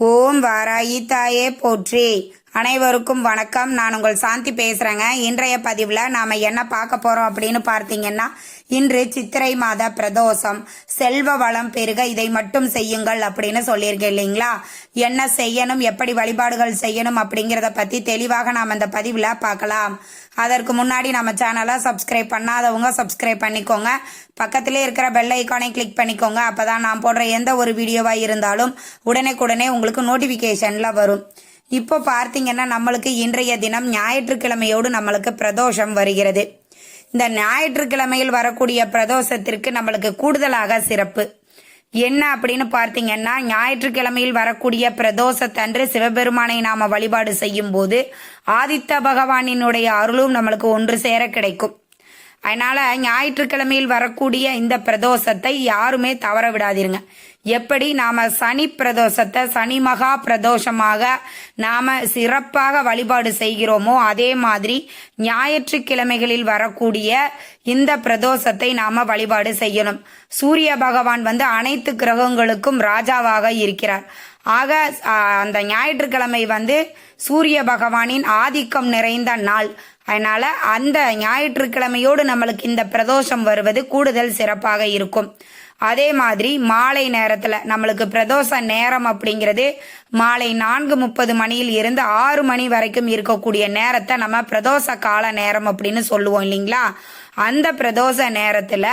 ஓம் வாராயி தாயே போற்றி. அனைவருக்கும் வணக்கம். நான் உங்கள் சாந்தி பேசுகிறேங்க இன்றைய பதிவில் நாம் என்ன பார்க்க போகிறோம் அப்படின்னு பார்த்தீங்கன்னா இன்று சித்திரை மாத பிரதோஷம். செல்வ வளம் பெருக இதை மட்டும் செய்யுங்கள் அப்படின்னு சொல்லியிருக்கேன் இல்லைங்களா? என்ன செய்யணும்? எப்படி வழிபாடுகள் செய்யணும்? அப்படிங்கிறத பற்றி தெளிவாக நாம் இந்த பதிவில் பார்க்கலாம். அதற்கு முன்னாடி நம்ம சேனலை சப்ஸ்கிரைப் பண்ணாதவங்க சப்ஸ்கிரைப் பண்ணிக்கோங்க. பக்கத்திலே இருக்கிற பெல் ஐக்கானை கிளிக் பண்ணிக்கோங்க. அப்பதான் நான் போடுற எந்த ஒரு வீடியோவாக இருந்தாலும் உடனே உங்களுக்கு நோட்டிஃபிகேஷனில் வரும். இப்போ பார்த்தீங்கன்னா நம்மளுக்கு இன்றைய தினம் ஞாயிற்றுக்கிழமையோடு நம்மளுக்கு பிரதோஷம் வருகிறது. இந்த ஞாயிற்றுக்கிழமையில் வரக்கூடிய பிரதோஷத்திற்கு நம்மளுக்கு கூடுதலாக சிறப்பு. என்ன அப்படின்னு பார்த்தீங்கன்னா ஞாயிற்றுக்கிழமையில் வரக்கூடிய பிரதோஷத்தன்று சிவபெருமானை நாம வழிபாடு செய்யும் போது ஆதித்த பகவானினுடைய அருளும் நம்மளுக்கு ஒன்று சேர கிடைக்கும். அதனால ஞாயிற்றுக்கிழமையில் வரக்கூடிய இந்த பிரதோஷத்தை யாருமே தவற விடாதீருங்க. எப்படி நாம சனி பிரதோஷத்தை சனி மகா பிரதோஷமாக நாம சிறப்பாக வழிபாடு செய்கிறோமோ அதே மாதிரி ஞாயிற்றுக்கிழமைகளில் வரக்கூடிய இந்த பிரதோஷத்தை நாம வழிபாடு செய்யணும். சூரிய பகவான் வந்து அனைத்து கிரகங்களுக்கும் ராஜாவாக இருக்கிறார். ஆக அந்த ஞாயிற்றுக்கிழமை வந்து சூரிய பகவானின் ஆதிக்கம் நிறைந்த நாள். அதனால அந்த ஞாயிற்றுக்கிழமையோடு நம்மளுக்கு இந்த பிரதோஷம் வருவது கூடுதல் சிறப்பாக இருக்கும். அதே மாதிரி மாலை நேரத்தில் நம்மளுக்கு பிரதோஷ நேரம் அப்படிங்கிறது மாலை நான்கு முப்பது மணியில் இருந்து ஆறு மணி வரைக்கும் இருக்கக்கூடிய நேரத்தை நம்ம பிரதோஷ கால நேரம் அப்படின்னு சொல்லுவோம் இல்லைங்களா? அந்த பிரதோஷ நேரத்தில்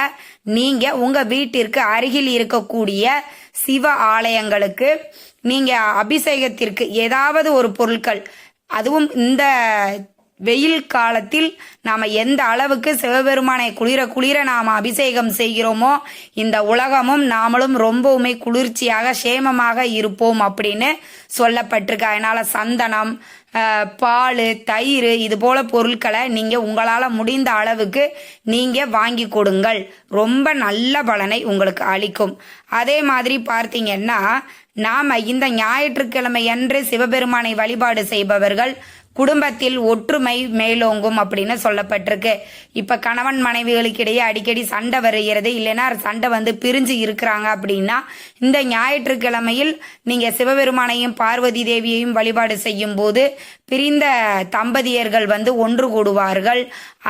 நீங்கள் உங்கள் வீட்டிற்கு அருகில் இருக்கக்கூடிய சிவ ஆலயங்களுக்கு நீங்கள் அபிஷேகத்திற்கு ஏதாவது ஒரு பொருட்கள் அதுவும் இந்த வெயில் காலத்தில் நாம் எந்த அளவுக்கு சிவபெருமானை குளிர குளிர நாம் அபிஷேகம் செய்கிறோமோ இந்த உலகமும் நாமளும் ரொம்பவுமே குளிர்ச்சியாக சேமமாக இருப்போம் அப்படின்னு சொல்லப்பட்டிருக்கு. அதனால சந்தனம் பால் தயிர் இது போல பொருட்களை நீங்கள் உங்களால் முடிந்த அளவுக்கு நீங்கள் வாங்கி கொடுங்கள். ரொம்ப நல்ல பலனை உங்களுக்கு அளிக்கும். அதே மாதிரி பார்த்தீங்கன்னா நாம் இந்த ஞாயிற்றுக்கிழமை அன்று சிவபெருமானை வழிபாடு செய்பவர்கள் குடும்பத்தில் ஒற்றுமை மேலோங்கும் அப்படின்னு சொல்லப்பட்டிருக்கு. இப்ப கணவன் மனைவிகளுக்கு இடையே அடிக்கடி சண்டை வருகிறது. இல்லைன்னா சண்டை வந்து பிரிஞ்சு இருக்கிறாங்க அப்படின்னா இந்த ஞாயிற்றுக்கிழமையில் நீங்க சிவபெருமானையும் பார்வதி தேவியையும் வழிபாடு செய்யும் போது பிரிந்த தம்பதியர்கள் வந்து ஒன்று கூடுவார்கள்.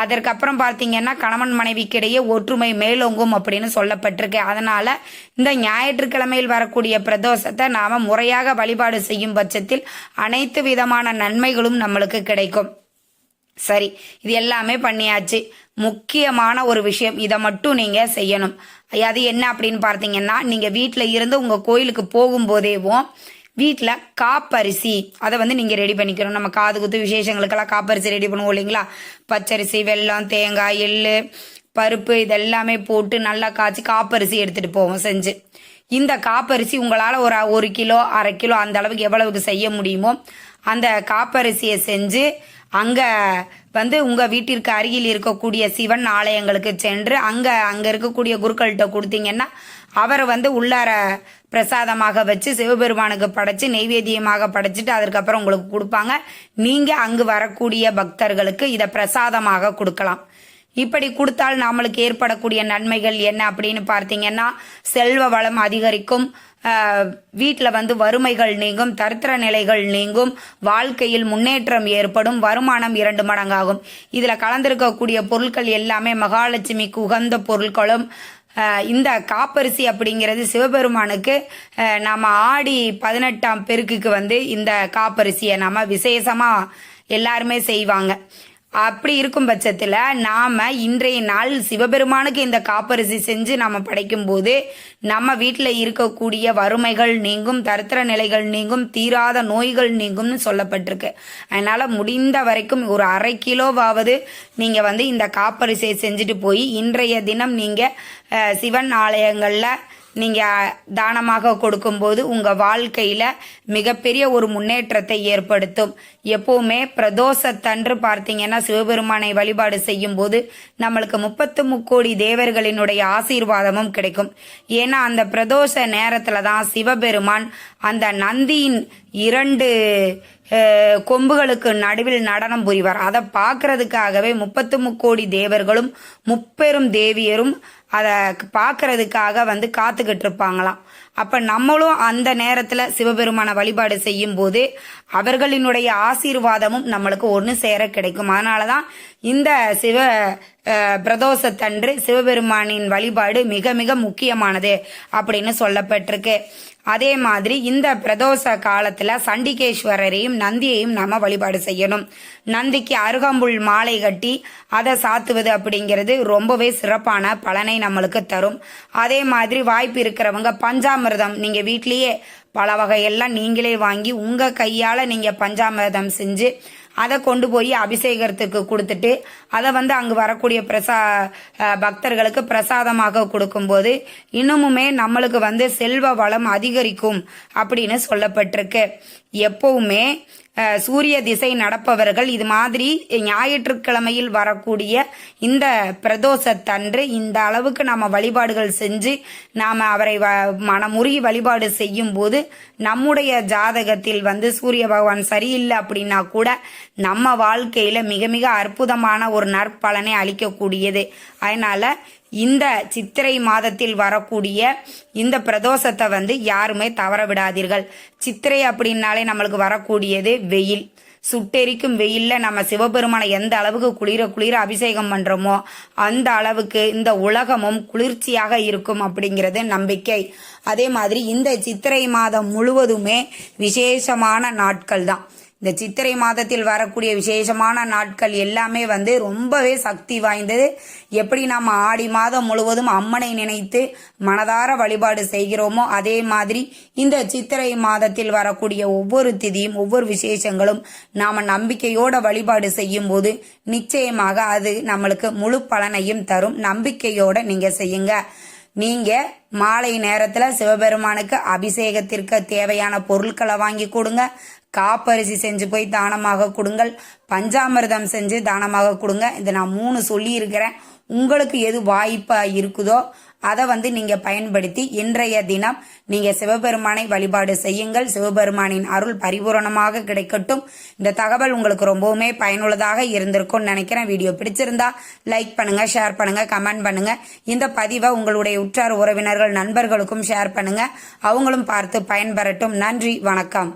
அதற்கப்புறம் பார்த்தீங்கன்னா கணவன் மனைவிக்கிடையே ஒற்றுமை மேலோங்கும் அப்படின்னு சொல்லப்பட்டிருக்கு. அதனால இந்த ஞாயிற்றுக்கிழமையில் வரக்கூடிய பிரதோஷத்தை நாம முறையாக வழிபாடு செய்யும் பட்சத்தில் அனைத்து விதமான நன்மைகளும் நம்மளுக்கு கிடைக்கும். சரி இது எல்லாமே பண்ணியாச்சு. முக்கியமான ஒரு விஷயம் இதை மட்டும் நீங்க செய்யணும். அது என்ன அப்படின்னு பார்த்தீங்கன்னா நீங்க வீட்டில் இருந்து உங்க கோயிலுக்கு போகும்போதேவும் வீட்டில் காப்பரிசி. அதை வந்து நீங்கள் ரெடி பண்ணிக்கணும். நம்ம காது குத்து விசேஷங்களுக்கெல்லாம் காப்பரிசி ரெடி பண்ணுவோம் இல்லைங்களா? பச்சரிசி வெல்லம் தேங்காய் எள் பருப்பு இதெல்லாமே போட்டு நல்லா காய்ச்சி காப்பரிசி எடுத்துகிட்டு போவோம் செஞ்சு. இந்த காப்பரிசி உங்களால் ஒரு ஒரு கிலோ அரை கிலோ அந்த அளவுக்கு எவ்வளவுக்கு செய்ய முடியுமோ அந்த காப்பரிசியை செஞ்சு அங்கே வந்து உங்கள் வீட்டிற்கு அருகில் இருக்கக்கூடிய சிவன் ஆலயங்களுக்கு சென்று அங்கே அங்கே இருக்கக்கூடிய குருக்கள்கிட்ட கொடுத்தீங்கன்னா அவரை வந்து உள்ளார பிரசாதமாக வச்சு சிவபெருமானுக்கு படைச்சு நெய்வேத்தியமாக படைச்சிட்டு அதுக்கப்புறம் உங்களுக்கு கொடுப்பாங்க. நீங்கள் அங்கு வரக்கூடிய பக்தர்களுக்கு இதை பிரசாதமாக கொடுக்கலாம். இப்படி கொடுத்தால் நம்மளுக்கு ஏற்படக்கூடிய நன்மைகள் என்ன அப்படின்னு பார்த்தீங்கன்னா செல்வ வளம் அதிகரிக்கும். வீட்டில் வந்து வறுமைகள் நீங்கும் தரித்திர நிலைகள் நீங்கும் வாழ்க்கையில் முன்னேற்றம் ஏற்படும் வருமானம் இரண்டு மடங்காகும். இதில் கலந்திருக்கக்கூடிய பொருட்கள் எல்லாமே மகாலட்சுமிக்கு உகந்த பொருட்களும் இந்த காப்பரிசி அப்படிங்கிறது சிவபெருமானுக்கு நாம் ஆடி பதினெட்டாம் பெருக்குக்கு வந்து இந்த காப்பரிசியை நாம் விசேஷமாக எல்லாருமே செய்வாங்க. அப்படி இருக்கும் பட்சத்தில் நாம் இன்றைய நாள் சிவபெருமானுக்கு இந்த காப்பரிசி செஞ்சு நம்ம படைக்கும் போது நம்ம வீட்டில் இருக்கக்கூடிய வறுமைகள் நீங்கும் தரித்திர நிலைகள் நீங்கும் தீராத நோய்கள் நீங்கும்னு சொல்லப்பட்டிருக்கு. அதனால் முடிந்த வரைக்கும் ஒரு அரை கிலோவாவது நீங்கள் வந்து இந்த காப்பரிசியை செஞ்சுட்டு போய் இன்றைய தினம் நீங்கள் சிவன் ஆலயங்களில் நீங்கள் தானமாக கொடுக்கும்போது உங்கள் வாழ்க்கையில் மிகப்பெரிய ஒரு முன்னேற்றத்தை ஏற்படுத்தும். எப்போவுமே பிரதோஷத்தன்று பார்த்தீங்கன்னா சிவபெருமானை வழிபாடு செய்யும் போது நம்மளுக்கு முப்பத்து முக்கோடி தேவர்களினுடைய ஆசீர்வாதமும் கிடைக்கும். ஏன்னா அந்த பிரதோஷ நேரத்தில் தான் சிவபெருமான் அந்த நந்தியின் இரண்டு கொம்புகளுக்கு நடுவில் நடனம் புரிவார். அதை பார்க்கறதுக்காகவே முப்பத்து முக்கோடி தேவர்களும் முப்பெரும் தேவியரும் அதை பார்க்கறதுக்காக வந்து காத்துக்கிட்டு இருப்பாங்களாம் அப்ப நம்மளும் அந்த நேரத்துல சிவபெருமான வழிபாடு செய்யும் போது அவர்களினுடைய ஆசீர்வாதமும் நம்மளுக்கு ஒன்று சேர கிடைக்கும். அதனாலதான் இந்த சிவ பிரதோஷத்தன்று சிவபெருமானின் வழிபாடு மிக மிக முக்கியமானது அப்படின்னு சொல்லப்பட்டிருக்கு. அதே மாதிரி இந்த பிரதோஷ காலத்துல சண்டிகேஸ்வரரையும் நந்தியையும் நாம வழிபாடு செய்யணும். நந்திக்கு அருகம்புல் மாலை கட்டி அதை சாத்துவது அப்படிங்கிறது ரொம்பவே சிறப்பான பலனை நம்மளுக்கு தரும். அதே மாதிரி வாய்ப்பு இருக்கிறவங்க பஞ்சாமிர்தம் நீங்க வீட்லயே பல வகையெல்லாம் நீங்களே வாங்கி உங்க கையால நீங்க பஞ்சாமிர்தம் செஞ்சு அதை கொண்டு போய் அபிஷேகத்துக்கு கொடுத்துட்டு அதை வந்து அங்கு வரக்கூடிய பிரசா பக்தர்களுக்கு பிரசாதமாக கொடுக்கும்போது இன்னமுமே நம்மளுக்கு வந்து செல்வ வளம் அதிகரிக்கும் அப்படின்னு சொல்லப்பட்டிருக்கு. எப்பவுமே சூரிய திசை நடப்பவர்கள் இது மாதிரி ஞாயிற்றுக்கிழமையில் வரக்கூடிய இந்த பிரதோஷத்தன்று இந்த அளவுக்கு நாம் வழிபாடுகள் செஞ்சு நாம் அவரை வ- மனமுருகி வழிபாடு செய்யும் போது நம்முடைய ஜாதகத்தில் வந்து சூரிய பகவான் சரியில்லை அப்படின்னா கூட நம்ம வாழ்க்கையில மிக மிக அற்புதமான ஒரு நற்பலனை அளிக்கக்கூடியது. அதனால இந்த சித்திரை மாதத்தில் வரக்கூடிய இந்த பிரதோஷத்தை வந்து யாருமே தவற விடாதீர்கள். சித்திரை அப்படின்னாலே நம்மளுக்கு வரக்கூடியது வெயில். சுட்டெரிக்கும் வெயிலில் நம்ம சிவபெருமானை எந்த அளவுக்கு குளிர குளிர அபிஷேகம் பண்ணுறோமோ அந்த அளவுக்கு இந்த உலகமும் குளிர்ச்சியாக இருக்கும் அப்படிங்கிறது நம்பிக்கை. அதே மாதிரி இந்த சித்திரை மாதம் முழுவதுமே விசேஷமான நாட்கள் தான் இந்த சித்திரை மாதத்தில் வரக்கூடிய விசேஷமான நாட்கள் எல்லாமே வந்து ரொம்பவே சக்தி வாய்ந்தது. எப்படி நம்ம ஆடி மாதம் முழுவதும் அம்மனை நினைத்து மனதார வழிபாடு செய்கிறோமோ அதே மாதிரி இந்த சித்திரை மாதத்தில் வரக்கூடிய ஒவ்வொரு திதியும் ஒவ்வொரு விசேஷங்களும் நாம் நம்பிக்கையோட வழிபாடு செய்யும் போது நிச்சயமாக அது நம்மளுக்கு முழு பலனையும் தரும். நம்பிக்கையோட நீங்க செய்யுங்க. நீங்கள் மாலை நேரத்தில் சிவபெருமானுக்கு அபிஷேகத்திற்கு தேவையான பொருட்களை வாங்கி கொடுங்க. காப்பரிசி செஞ்சு போய் தானமாக கொடுங்கள். பஞ்சாமிர்தம் செஞ்சு தானமாக கொடுங்க. இதை நான் மூணு சொல்லியிருக்கிறேன். உங்களுக்கு எது வாய்ப்பாக இருக்குதோ அதை வந்து நீங்கள் பயன்படுத்தி இன்றைய தினம் நீங்கள் சிவபெருமானை வழிபாடு செய்யுங்கள். சிவபெருமானின் அருள் பரிபூரணமாக கிடைக்கட்டும். இந்த தகவல் உங்களுக்கு ரொம்பவுமே பயனுள்ளதாக இருந்திருக்கும்னு நினைக்கிறேன். வீடியோ பிடிச்சிருந்தா லைக் பண்ணுங்கள் ஷேர் பண்ணுங்கள் கமெண்ட் பண்ணுங்கள் இந்த பதிவை உங்களுடைய உற்றார் உறவினர்கள் நண்பர்களுக்கும் ஷேர் பண்ணுங்கள் அவங்களும் பார்த்து பயன்பெறட்டும். நன்றி வணக்கம்.